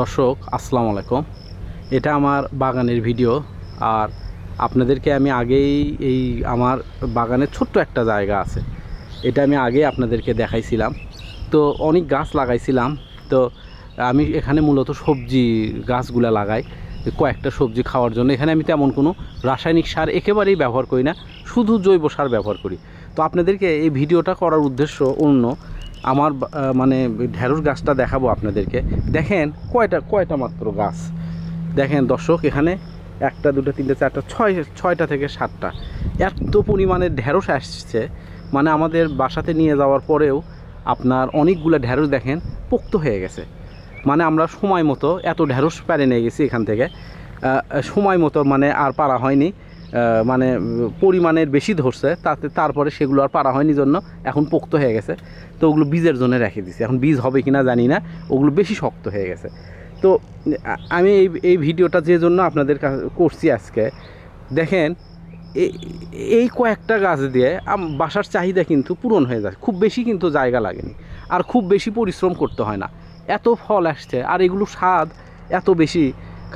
দর্শক, আসসালামু আলাইকুম। এটা আমার বাগানের ভিডিও। আর আপনাদেরকে আমি আগেই এই আমার বাগানের ছোট্ট একটা জায়গা আছে। এটা আমি আগে আপনাদেরকে দেখাইছিলাম। তো অনেক গাছ লাগাইছিলাম। তো আমি এখানে মূলত সবজি গাছগুলা লাগাই। কয়েকটা সবজি খাওয়ার জন্য। এখানে আমি তেমন কোনো রাসায়নিক সার একেবারেই ব্যবহার করি না। শুধু জৈব সার ব্যবহার করি। তো আপনাদেরকে এই ভিডিওটা করার উদ্দেশ্য অন্য আমার মানে ঢেঁড়স গাছটা দেখাবো আপনাদেরকে। দেখেন, কয়টা কয়টা মাত্র গাছ? দেখেন দর্শক, এখানে একটা, দুটো, তিনটে, চারটা, ছয়, ছয়টা থেকে সাতটা। এত পরিমাণে ঢেঁড়স আসছে মানে আমাদের বাসাতে নিয়ে যাওয়ার পরেও আপনার অনেকগুলো ঢেঁড়স দেখেন পোক্ত হয়ে গেছে। মানে আমরা সময় মতো এত ঢেঁড়স পেরে নিয়ে গেছি এখান থেকে। সময় মতো মানে আর পারা হয়নি। মানে পরিমাণের বেশি ধরছে, তাতে তারপরে সেগুলো আর পারা হয়নি জন্য এখন পোক্ত হয়ে গেছে। তো ওগুলো বীজের জন্য রেখে দিছি। এখন বীজ হবে কিনা জানি না, ওগুলো বেশি শক্ত হয়ে গেছে। তো আমি এই এই ভিডিওটা যে জন্য আপনাদের করছি আজকে, দেখেন এই কয়েকটা গাছ দিয়ে বাসার চাহিদা কিন্তু পূরণ হয়ে যায়। খুব বেশি কিন্তু জায়গা লাগেনি। আর খুব বেশি পরিশ্রম করতে হয় না। এত ফল আসছে, আর এগুলো স্বাদ এত বেশি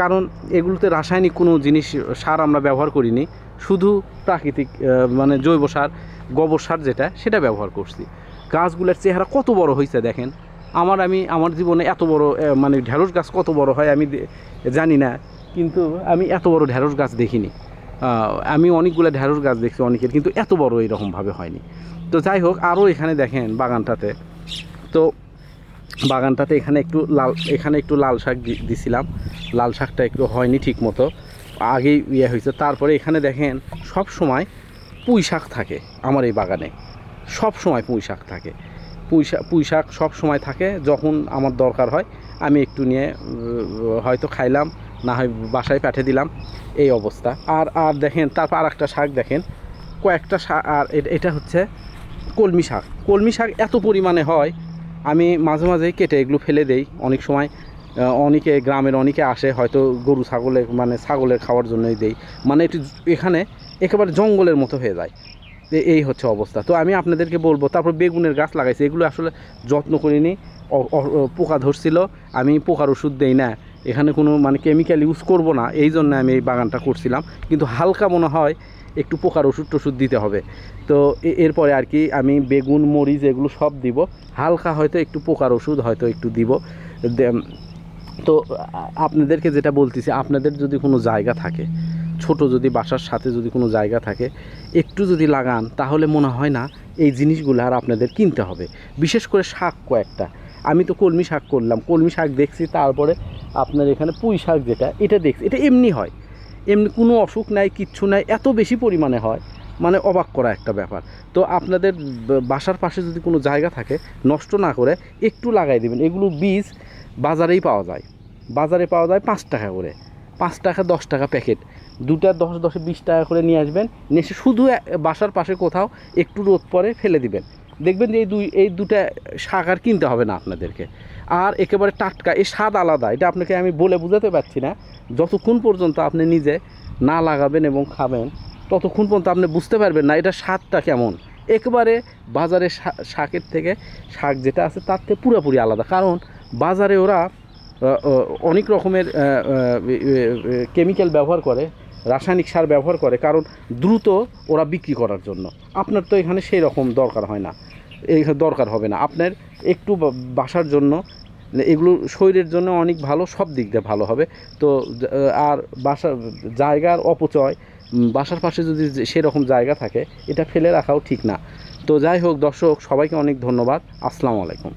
কারণ এগুলোতে রাসায়নিক কোনো জিনিস সার আমরা ব্যবহার করিনি, শুধু প্রাকৃতিক মানে জৈব সার, গোবর সার যেটা, সেটা ব্যবহার করছি। গাছগুলোর চেহারা কত বড় হয়েছে দেখেন। আমার আমি, আমার জীবনে এত বড় মানে ঢেঁড়স গাছ কত বড় হয় আমি জানি না, কিন্তু আমি এত বড় ঢেঁড়স গাছ দেখিনি। আমি অনেকগুলো ঢেঁড়স গাছ দেখছি অনেকের, কিন্তু এত বড় এরকমভাবে হয়নি। তো যাই হোক, আরও এখানে দেখেন বাগানটাতে। তো বাগানটাতে এখানে একটু লাল, এখানে একটু লাল শাক দিছিলাম। লাল শাকটা একটু হয়নি ঠিক মতো আগেই ইয়ে হয়েছে। তারপরে এখানে দেখেন, সব সময় পুঁই শাক থাকে আমার এই বাগানে। সব সময় পুঁই শাক থাকে। পুঁই শাক পুঁই শাক সব সময় থাকে। যখন আমার দরকার হয়, আমি একটু নিয়ে হয়তো খাইলাম, না হয় বাসায় পাঠিয়ে দিলাম, এই অবস্থা। আর আর দেখেন, তারপর আর একটা শাক দেখেন, কয়েকটা শাক আর এটা হচ্ছে কলমি শাক। কলমি শাক এত পরিমাণে হয় আমি মাঝে মাঝে কেটে এগুলো ফেলে দেই। অনেক সময় অনেকে গ্রামের অনেকে আসে, হয়তো গরু ছাগলের মানে ছাগলের খাওয়ার জন্যই দেই। মানে এটি এখানে একেবারে জঙ্গলের মতো হয়ে যায়। এই হচ্ছে অবস্থা। তো আমি আপনাদেরকে বলব, তারপর বেগুনের গাছ লাগাইছি। এগুলো আসলে যত্ন করিনি পোকা ধরছিল। আমি পোকার ওষুধ দেই না। এখানে কোনো মানে কেমিক্যাল ইউজ করব না। এই জন্য আমি এই বাগানটা করছিলাম। কিন্তু হালকা মনে হয় একটু পোকার ওষুধ টষুধ দিতে হবে। তো এরপরে আর কি আমি বেগুন, মরিচ এগুলো সব দিব। হালকা হয়তো একটু পোকার ওষুধ হয়তো একটু দিব। তো আপনাদেরকে যেটা বলতেছি, আপনাদের যদি কোনো জায়গা থাকে, ছোট যদি বাসার সাথে যদি কোনো জায়গা থাকে, একটু যদি লাগান, তাহলে মনে হয় না এই জিনিসগুলো আর আপনাদের কিনতে হবে। বিশেষ করে শাক কয়েকটা। আমি তো কলমি শাক করলাম। কলমি শাক দেখছি, তারপরে আপনার এখানে পুঁই শাক যেটা, এটা দেখছি। এটা এমনি হয়। এমনি কোনো অসুখ নাই, কিচ্ছু নাই, এত বেশি পরিমাণে হয় মানে অবাক করা একটা ব্যাপার। তো আপনাদের বাসার পাশে যদি কোনো জায়গা থাকে, নষ্ট না করে একটু লাগাই দেবেন। এগুলো বীজ বাজারেই পাওয়া যায়। বাজারে পাওয়া যায় পাঁচ টাকা করে। পাঁচ টাকা, দশ টাকা প্যাকেট। দুটা দশ, দশে বিশ টাকা করে নিয়ে আসবেন। নিয়ে এসে শুধু বাসার পাশে কোথাও একটু রোদ পরে ফেলে দিবেন। দেখবেন যে এই দুই, এই দুটা শাক আর কিনতে হবে না আপনাদেরকে। আর একেবারে টাটকা, এই স্বাদ আলাদা, এটা আপনাকে আমি বলে বোঝাতে পারছি না। যতক্ষণ পর্যন্ত আপনি নিজে না লাগাবেন এবং খাবেন, ততক্ষণ পর্যন্ত আপনি বুঝতে পারবেন না এটা স্বাদটা কেমন। একবারে বাজারে শাকের থেকে শাক যেটা আছে তার থেকে পুরোপুরি আলাদা। কারণ বাজারে ওরা অনেক রকমের কেমিক্যাল ব্যবহার করে। রাসায়নিক সার ব্যবহার করে, কারণ দ্রুত ওরা বিক্রি করার জন্য। আপনার তো এখানে সেই রকম দরকার হয় না। এই দরকার হবে না। আপনার একটু বাসার জন্য, এগুলো শরীরের জন্য অনেক ভালো, সব দিক দিয়ে ভালো হবে। তো, আর বাসা, জায়গার অপচয় বাসার পাশে যদি সেরকম জায়গা থাকে, এটা ফেলে রাখাও ঠিক না। তো যাই হোক দর্শক, সবাইকে অনেক ধন্যবাদ। আসসালামু আলাইকুম।